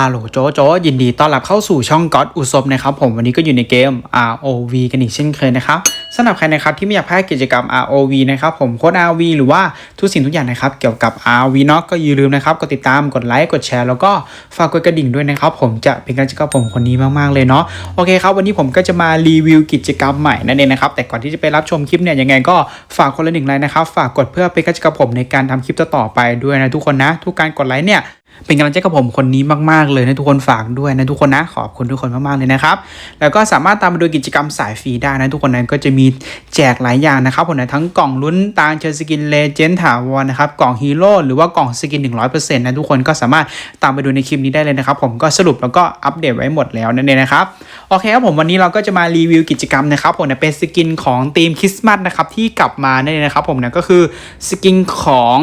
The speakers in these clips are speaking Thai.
ฮัลโหลโจโจยินดีต้อนรับเข้าสู่ช่องก็อดอุศบนะครับผมวันนี้ก็อยู่ในเกม ROV กันอีกเช่นเคยนะครับ สำหรับใครนะครับที่ไม่อยากพลาดกิจกรรม ROV นะครับผมโค้ด ROV หรือว่าทุกสิ่งทุกอย่างนะครับเกี่ยวกับ ROV เนาะก็อย่าลืมนะครับกดติดตามกดไลค์กดแชร์แล้วก็ฝากกดกระดิ่งด้วยนะครับผมจะเป็นกำลังใจกับผมคนนี้มากๆเลยเนาะโอเคครับวันนี้ผมก็จะมารีวิวกิจกรรมใหม่นั่นเองนะครับแต่ก่อนที่จะไปรับชมคลิปเนี่ยยังไงก็ฝากคนละหนึ่งไลค์นะครับฝากกดเพื่อเป็นกำลังใจกับผมในการทำคลิปต่อๆไปด้วยนะทุกคนนะ ทุกการกดไลค์เนี่ยเป็นกำลังใจกับผมคนนี้มาก ๆ เลยนะทุกคนฝากด้วยนะทุกคนนะขอบคุณทุกคนมากๆเลยนะครับแล้วก็สามารถตามไปดูกิจกรรมสายฟรีได้นะทุกคนนั้นก็จะมีแจกหลายอย่างนะครับผมนะทั้งกล่องลุ้นตาเชิญสกินเลเจนด์ถาวรนะครับกล่องฮีโร่หรือว่ากล่องสกิน 100%นะทุกคนก็สามารถตามไปดูในคลิปนี้ได้เลยนะครับผมก็สรุปแล้วก็อัปเดตไว้หมดแล้วนั่นเองนะครับโอเคครับผมวันนี้เราก็จะมารีวิวกิจกรรมนะครับผมนะเป็นสกินของทีมคริสต์มาสนะครับที่กลับมานั่นเองนะครับผมนะก็คือสกินของ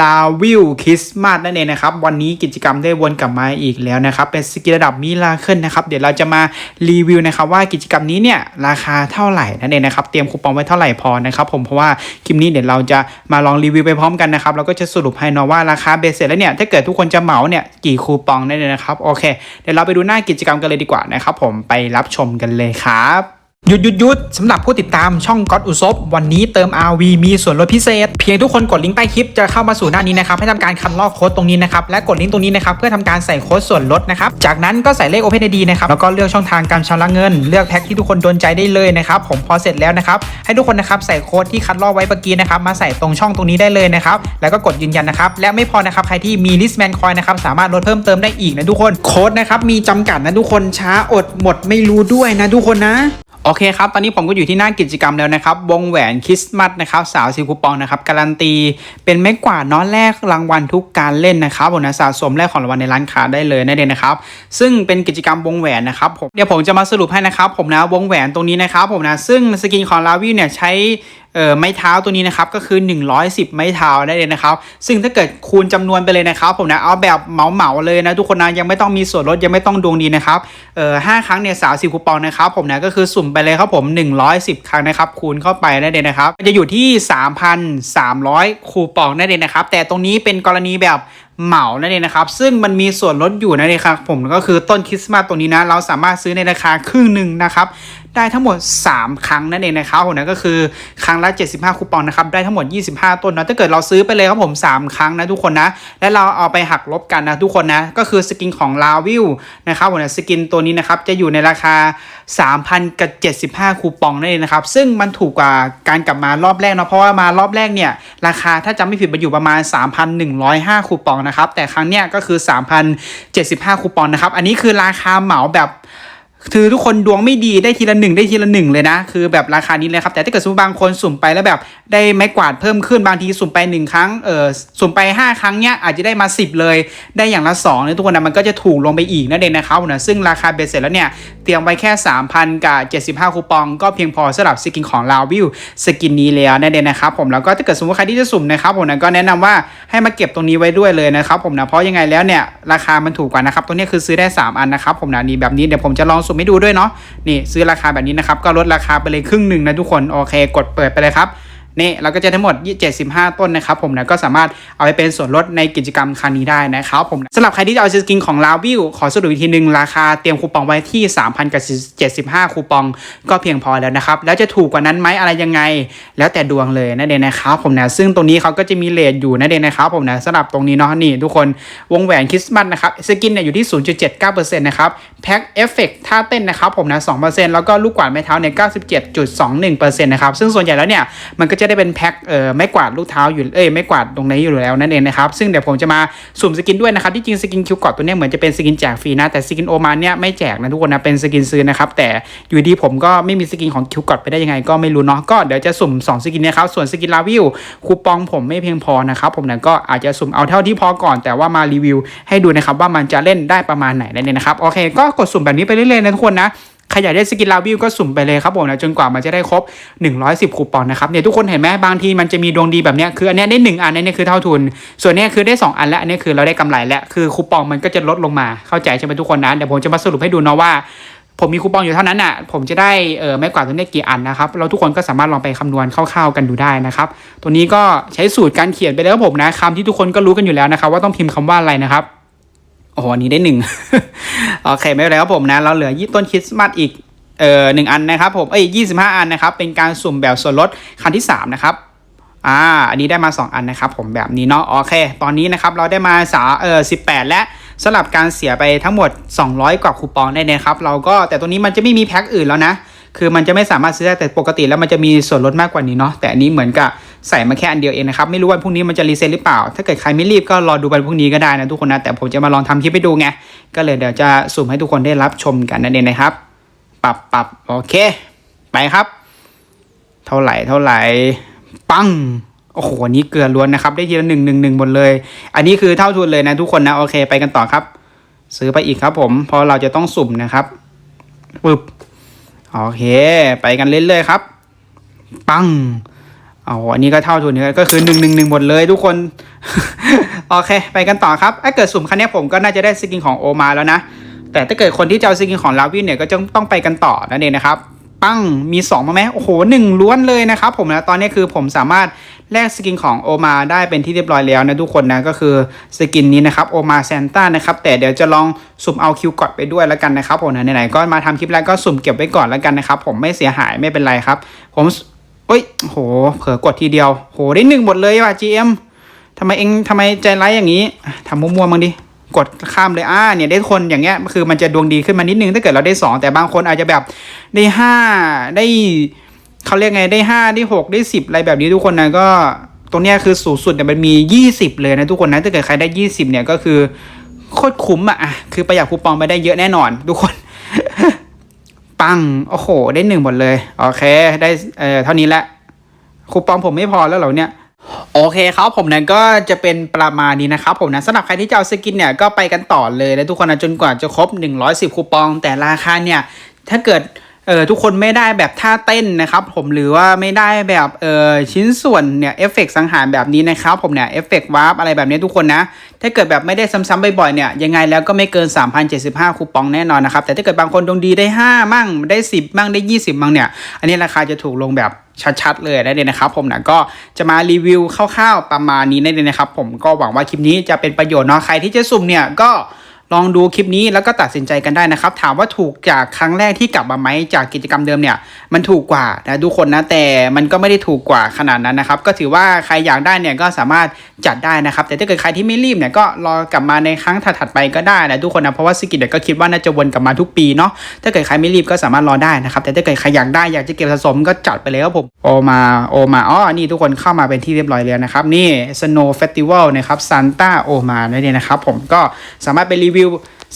ลาวิลคริสต์มาสนั่นเองนะครับ วันนี้กิจกรรมได้วนกลับมาอีกแล้วนะครับ เป็นสกิลระดับมิลาเคิลนะครับ เดี๋ยวเราจะมารีวิวนะครับว่ากิจกรรมนี้เนี่ยราคาเท่าไหร่นั่นเองนะครับ เตรียมคูปองไว้เท่าไหร่พอนะครับผมเพราะว่าคลิปนี้เดี๋ยวเราจะมาลองรีวิวไปพร้อมกันนะครับเราก็จะสรุปให้นาะว่าราคาเบสเสร็จแล้วเนี่ยถ้าเกิดทุกคนจะเหมาเนี่ยกี่คูปองนั่นเองนะครับโอเค เดี๋ยวเราไปดูหน้ากิจกรรมกันเลยดีกว่านะครับผมไปรับชมกันเลยครับ หยุดหยุดหยุดสำหรับผู้ติดตามช่องก็อดอุซบวันนี้เติม RV มีส่วนลดพิเศษ เพียงทุกคนกดลิงก์ใต้คลิปจะเข้ามาสู่หน้านี้นะครับให้ทำการคันลอกโค้ดตรงนี้นะครับและกดลิงก์ตรงนี้นะครับเพื่อทำการใส่โค้ดส่วนลดนะครับจากนั้นก็ใส่เลข OpenID นะครับแล้วก็เลือกช่องทางการชำระเงิน เลือกแพ็คที่ทุกคนโดนใจได้เลยนะครับผมพอเสร็จแล้วนะครับให้ทุกคนนะครับใส่โค้ดที่คัดลอกไว้เมื่อกี้นะครับมาใส่ตรงช่องตรงนี้ได้เลยนะครับแล้วก็กดยืนยันนะครับและไม่พอนะครับใครที่มี listman coin นะครับสามารถลดเพิ่มเติมได้อีกนะทุกคนโค้ดนะครับมีจำกัดนะทุกคนช้าอดหมดไม่รู้ด้วยนะทุกคนนะ โอเคครับ ตอนนี้ผมก็อยู่ที่หน้ากิจกรรมแล้วนะครับ วงแหวนคริสต์มาสนะครับสาวซีคูปองนะครับ การันตี เป็นไม้กวาดน้อนแรกรางวัลทุกการเล่นนะครับผมนะสะสมแรกของรางวัลในร้านค้าได้เลยนั่นเองนะครับ ซึ่งเป็นกิจกรรมวงแหวนนะครับผมเดี๋ยวผมจะมาสรุปให้นะครับ ผมนะวงแหวนตรงนี้นะครับผมนะซึ่งสกินของลาวิเนี่ยใช้ เอ่อไม้เท้าตัวนี้นะครับก็คือ 110 ไม้เท้าได้เลยนะครับ ซึ่งถ้าเกิดคูณจำนวนไปเลยนะครับ ผมนะเอาแบบเหมาๆเลยนะทุกคนนะยังไม่ต้องมีส่วนลดยังไม่ต้องดวงดีนะครับเอ่อห้าครั้งเนี่ยสาวสิคูปองนะครับผมนะก็คือสุ่มไปเลยครับผม 110 ครั้งนะครับคูณเข้าไปได้เลยนะครับจะอยู่ที่ 3,300 คูปองได้เลยนะครับ แต่ตรงนี้เป็นกรณีแบบเหมานั่นเองนะครับ ซึ่งมันมีส่วนลดอยู่นั่นเองครับผมก็คือต้นคริสต์มาสตัวนี้นะ เราสามารถซื้อในราคาครึ่งหนึ่งนะครับ ได้ทั้งหมด 3 ครั้งนั่นเองนะครับผมนะก็คือครั้งละ 75 คูปองนะครับได้ทั้งหมด 25 ต้นนะถ้าเกิดเราซื้อไปเลยครับผม 3 ครั้งนะทุกคนนะและเราเอาไปหักลบกันนะทุกคนนะก็คือสกินของลาวิลนะครับผมนะสกินตัวนี้นะครับจะอยู่ในราคา 3,000กับ75 คูปองนั่นเองนะครับซึ่งมันถูกกว่าการกลับมารอบแรกเนาะเพราะว่ามารอบแรกเนี่ยราคาถ้าจำไม่ผิดมันอยู่ประมาณ 3,105 คูปองนะครับแต่ครั้งเนี้ยก็คือ 3,075 คูปองนะครับอันนี้คือราคาเหมาแบบ คือทุกคนดวงไม่ดีได้ทีละหนึ่งได้ทีละหนึ่งเลยนะ คือแบบราคานี้เลยครับ แต่ถ้าเกิดสมมติบางคนสุ่มไปแล้วแบบได้ไม้กวาดเพิ่มขึ้นบางทีสุ่มไปหนึ่งครั้งเออสุ่มไป 5 ครั้งเนี้ยอาจจะได้มา 10 เลย ได้อย่างละ2เนี่ยทุกคนนะมันก็จะถูกลงไปอีกนั่นเองนะครับนะซึ่งราคาเบสเสร็จแล้วเนี่ยเตรียมไว้แค่ 3,000 กับ 75 คูปองก็เพียงพอสำหรับสกินของลาวิวสกินนี้แล้วนั่นเองนะครับผมแล้วก็ถ้าเกิดสมมติใครที่จะสุ่มนะครับผมนะก็แนะนำว่าให้มาเก็บตรงนี้ไว้ด้วยเลยนะครับผมนะเพราะยังไงแล้วเนี่ยราคามันถูกกว่านะครับตัวนี้คือซื้อได้ 3 อันนะครับผมนะนี่แบบนี้เดี๋ยวผมจะลองสุ่มให้ดูด้วยเนาะนี่ซื้อราคาแบบนี้นะครับก็ลดราคาไปเลยครึ่งหนึ่งนะทุกคนโอเค กดเปิดไปเลยครับ นี่เราก็จะทั้งหมด 75 ต้นนะครับผมนะก็สามารถเอาไปเป็นส่วนลดในกิจกรรมครั้งนี้ได้นะครับผมสำหรับใครที่จะเอาสกินของลาวิวขอสรุปอีกทีหนึ่งราคาเตรียมคูปองไว้ที่ 3,000กับ75 คูปองก็เพียงพอแล้วนะครับแล้วจะถูกกว่านั้นไหมอะไรยังไง แล้วแต่ดวงเลยนั่นเองนะครับผมนะซึ่งตรงนี้เขาก็จะมีเลทอยู่นั่นเองนะครับผมนะสำหรับตรงนี้เนาะนี่ทุกคนวงแหวนคริสต์มาสนะครับสกินเนี่ยอยู่ที่ 0.79%นะครับแพ็คเอฟเฟกท่าเต้นนะครับผมนะ2%แล้วก็ลูกกวาดไม้เท้าเนี่ย97.21%นะครับซึ่งส่วนใหญ่แล้วเนี่ยมันก็จะได้เป็นแพ็คเอ่อไม้กวาดลูกเท้าอยู่เอ้ยไม้กวาดตรงนี้อยู่แล้วนั่นเองนะครับซึ่งเดี๋ยวผมจะมาสุ่มสกินด้วยนะครับที่จริงสกินคิวกอดตัวนี้เหมือนจะเป็นสกินแจกฟรีนะแต่สกินโอมานเนี่ยไม่แจกนะทุกคนนะเป็นสกินซื้อนะครับแต่อยู่ดีผมก็ไม่มีสกินของคิวกอดไปได้ยังไงก็ไม่รู้เนาะก็เดี๋ยวจะสุ่ม2สกินนะครับส่วนสกินลาวิวคูปองผมไม่เพียงพอนะครับผมเนี่ยก็อาจจะสุ่มเอาเท่าที่พอก่อน แต่ว่ามารีวิวให้ดูนะครับว่ามันจะเล่นได้ประมาณไหนนั่นเองนะครับโอเคก็กดสุ่มแบบนี้ไปเรื่อยๆนะทุกคนนะ ครอยากได้สกินลาวิวก็สุ่มไปเลยครับผมนะจนกว่ามันจะได้ครบ 110 คูปองนะครับเนี่ยทุกคนเห็นไหมบางทีมันจะมีดวงดีแบบเนี้ยคืออันเนี้ยได้หนึ่งอันนี้คือเท่าทุน ส่วนเนี้ยคือได้ 2 อันแล้วอันนี้คือเราได้กำไรแล้วคือคูปองมันก็จะลดลงมาเข้าใจใช่ไหมทุกคนนะเดี๋ยวผมจะมาสรุปให้ดูเนาะว่าผมมีคูปองอยู่เท่านั้นอะ ผมจะได้เออไม่กว่าตัวเนี้ยกี่อันนะครับ เราทุกคนก็สามารถลองไปคำนวณคร่าวๆกันดูได้นะครับ ตัวนี้ก็ใช้สูตรการเขียนไปแล้วผมนะคำที่ทุกคนก็รู้กันอยู่แล้วนะครับ ว่าต้องพิมพ์คำว่าอะไรนะครับ โอ้โหอันนี้ได้หนึ่งโอเคไม่เป็นไรครับผมนะเราเหลือยี่ต้นคริสต์มาสอีกเอ่อหนึ่งอันนะครับผมเอ้ยยี่สิบห้าอันนะครับเป็นการสุ่มแบบส่วนลดคันที่สามนะครับอ่าอันนี้ได้มา 2 อันนะครับผมแบบนี้เนาะโอเค ตอนนี้นะครับเราได้มาสาเออ18และสำหรับการเสียไปทั้งหมด 200 กว่าคูปองได้นะครับเราก็แต่ตัวนี้มันจะไม่มีแพ็คอื่นแล้วนะ คือมันจะไม่สามารถซื้อได้แต่ปกติแล้วมันจะมีส่วนลดมากกว่านี้เนาะแต่อันนี้เหมือนกับ ใส่มาแค่อันเดียวเองนะครับ ไม่รู้วันพรุ่งนี้มันจะรีเซ็ตหรือเปล่า ถ้าเกิดใครไม่รีบก็รอดูวันพรุ่งนี้ก็ได้นะทุกคนนะ แต่ผมจะมาลองทำคลิปให้ดูไง ก็เลยเดี๋ยวจะสุ่มให้ทุกคนได้รับชมกันนั่นเองนะครับ ปรับปรับโอเค ไปครับ เท่าไหร่เท่าไหร่ปังโอ้โหอันนี้เกลือล้วนนะครับ ได้ทีละหนึ่งหนึ่งหนึ่งหมดเลย อันนี้คือเท่าทุนเลยนะทุกคนนะ โอเค ไปกันต่อครับ ซื้อไปอีกครับผม เพราะเราจะต้องสุ่มนะครับปึ๊บ โอเค ไปกันเรื่อยๆครับ ปัง เอาอันนี้ก็เท่าทุนก็คือหนึ่งหนึ่งหนึ่งหมดเลยทุกคน โอเค ไปกันต่อครับถ้าเกิดสุ่มคันนี้ผมก็น่าจะได้สกินของโอมาแล้วนะ แต่ถ้าเกิดคนที่จะเอาสกินของลาวินเนี่ยก็จะต้องไปกันต่อนั่นเองนะครับ ปั้งมี2มาไหมโอ้โหหนึ่งล้วนเลยนะครับผมนะตอนนี้คือผมสามารถแลกสกินของโอมาได้เป็นที่เรียบร้อยแล้วนะทุกคนนะก็คือสกินนี้นะครับโอมาแซนต้านะครับแต่เดี๋ยวจะลองสุ่มเอาคิวกอดไปด้วยแล้วกันนะครับผมนะไหนๆก็มาทำคลิปแล้วก็สุ่มเก็บไว้ก่อนแล้วกันนะครับผมไม่เสียหายไม่เป็นไรครับ ผม เอ้ยโห เผลอกดทีเดียว โห ได้หนึ่งหมดเลยว่ะ GM ทำไมเองทำไมใจร้ายอย่างนี้ทำมั่วๆมั้งดิ กดข้ามเลยอ่าเนี่ยได้คนอย่างเงี้ย คือมันจะดวงดีขึ้นมานิดนึงถ้าเกิดเราได้สองแต่บางคนอาจจะแบบได้ห้าได้เขาเรียกไงได้ห้าได้หกได้สิบอะไรแบบนี้ทุกคนนะก็ตรงเนี้ยคือสูงสุดเนี่ยมันมียี่สิบเลยนะทุกคนนะถ้าเกิดใครได้ยี่สิบเนี่ยก็คือโคตรคุ้มอะอะ คือประหยัดคูปองไปได้เยอะแน่นอน ทุกคน ปัง โอ้โห ได้หนึ่งหมดเลย โอเค ได้เอ่อเท่านี้แหละ คูปองผมไม่พอแล้วเหรอเนี่ยโอเคครับผมนั้นก็จะเป็นประมาณนี้นะครับผมนะสำหรับใครที่จะเอาสกินเนี่ยก็ไปกันต่อเลยนะทุกคนนะจนกว่าจะครบ 110 คูปอง แต่ราคาเนี่ย ถ้าเกิดเออทุกคนไม่ได้แบบท่าเต้นนะครับผมหรือว่าไม่ได้แบบเออชิ้นส่วนเนี่ยเอฟเฟกสังหารแบบนี้นะครับผมเนี่ยเอฟเฟกวาร์ปอะไรแบบนี้ทุกคนนะ ถ้าเกิดแบบไม่ได้ซ้ำๆบ่อยๆเนี่ยยังไงแล้วก็ไม่เกิน 3,075 คูปองแน่นอนนะครับ แต่ถ้าเกิดบางคนดวงดีได้ 5 มั่งได้ 10 มั่งได้ 20 มั่งเนี่ย อันนี้ราคาจะถูกลงแบบชัดๆเลยได้เลยนะครับผมนะก็จะมารีวิวคร่าวๆประมาณนี้ได้เลยนะครับผมก็หวังว่าคลิปนี้จะเป็นประโยชน์เนาะใครที่จะสุ่มเนี่ยก็ ลองดูคลิปนี้แล้วก็ตัดสินใจกันได้นะครับ ถามว่าถูกจากครั้งแรกที่กลับมาไหมจากกิจกรรมเดิมเนี่ย มันถูกกว่านะทุกคนนะแต่มันก็ไม่ได้ถูกกว่าขนาดนั้นนะครับ ก็ถือว่าใครอยากได้เนี่ยก็สามารถจัดได้นะครับ แต่ถ้าเกิดใครที่ไม่รีบเนี่ยก็รอกลับมาในครั้งถัดๆไปก็ได้นะทุกคนนะเพราะว่าสกิลเนี่ยก็คิดว่าน่าจะวนกลับมาทุกปีเนาะถ้าเกิดใครไม่รีบก็สามารถรอได้นะครับ แต่ถ้าเกิดใครอยากได้อยากจะเก็บสะสมก็จัดไปเลยครับผมโอมาโอมาอ๋อนี่ทุกคนเข้ามาเป็นที่เรียบร้อยแล้วนะครับนี่ Snow Festival นะครับซันต้าโอมานั่นเองนะครับผมก็สามารถไปรีวิว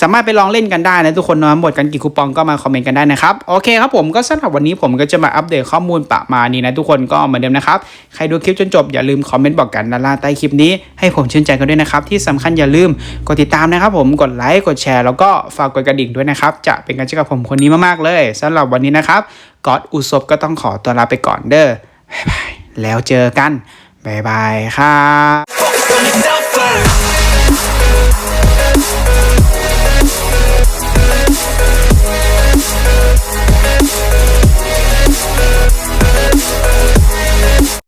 สามารถไปลองเล่นกันได้นะทุกคนนะหมดกันกี่คูปองก็มาคอมเมนต์กันได้นะครับ โอเคครับผมก็สำหรับวันนี้ผมก็จะมาอัปเดตข้อมูลประมาณนี้นะทุกคนก็เหมือนเดิมนะครับ ใครดูคลิปจนจบอย่าลืมคอมเมนต์บอกกันด้านล่างใต้คลิปนี้ให้ผมชื่นใจกันด้วยนะครับ ที่สำคัญอย่าลืมกดติดตามนะครับผมกดไลค์กดแชร์แล้วก็ฝากกดกระดิ่งด้วยนะครับจะเป็นกำลังใจกับผมคนนี้มากๆเลยสำหรับวันนี้นะครับกอดอุศบก็ต้องขอตัวลาไปก่อนเด้อบายแล้วเจอกันบายบายครับ